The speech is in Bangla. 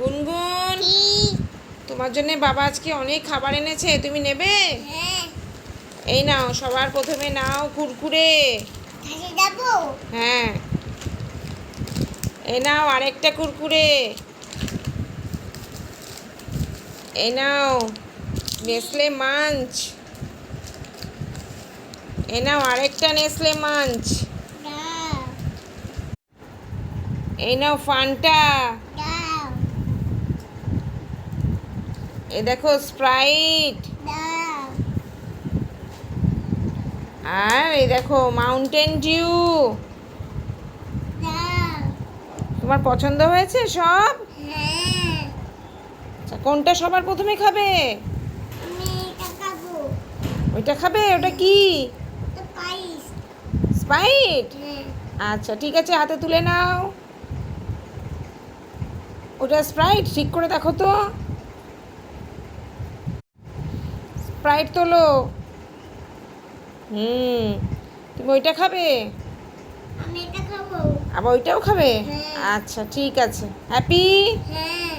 গুনগুন তোমার জন্য বাবা আজকে অনেক খাবার এনেছে তুমি নেবে? হ্যাঁ। এই নাও সবার প্রথমে নাও কুরকুরে। হ্যাঁ। এই নাও আরেকটা কুরকুরে। এই নাও নেসলে মাঞ্চ। এই নাও আরেকটা নেসলে মাঞ্চ। এই নাও ফান্টা। এই দেখো স্প্রাইট আর এই দেখো মাউন্টেন ডিউ তোমার পছন্দ হয়েছে সব? আচ্ছা, কোনটা সবার প্রথমে খাবে? ওইটা খাবে? ওটা কি? হ্যাঁ আচ্ছা ঠিক আছে হাতে তুলে নাও। ওটা স্প্রাইট ঠিক করে দেখো তো। স্প্রাইট তোলো। হুম তুমি ওইটা খাবে? আমি এটা খাব। আবার ওইটাও খাবে? হ্যাঁ। আচ্ছা ঠিক আছে। হ্যাপি হ্যাঁ।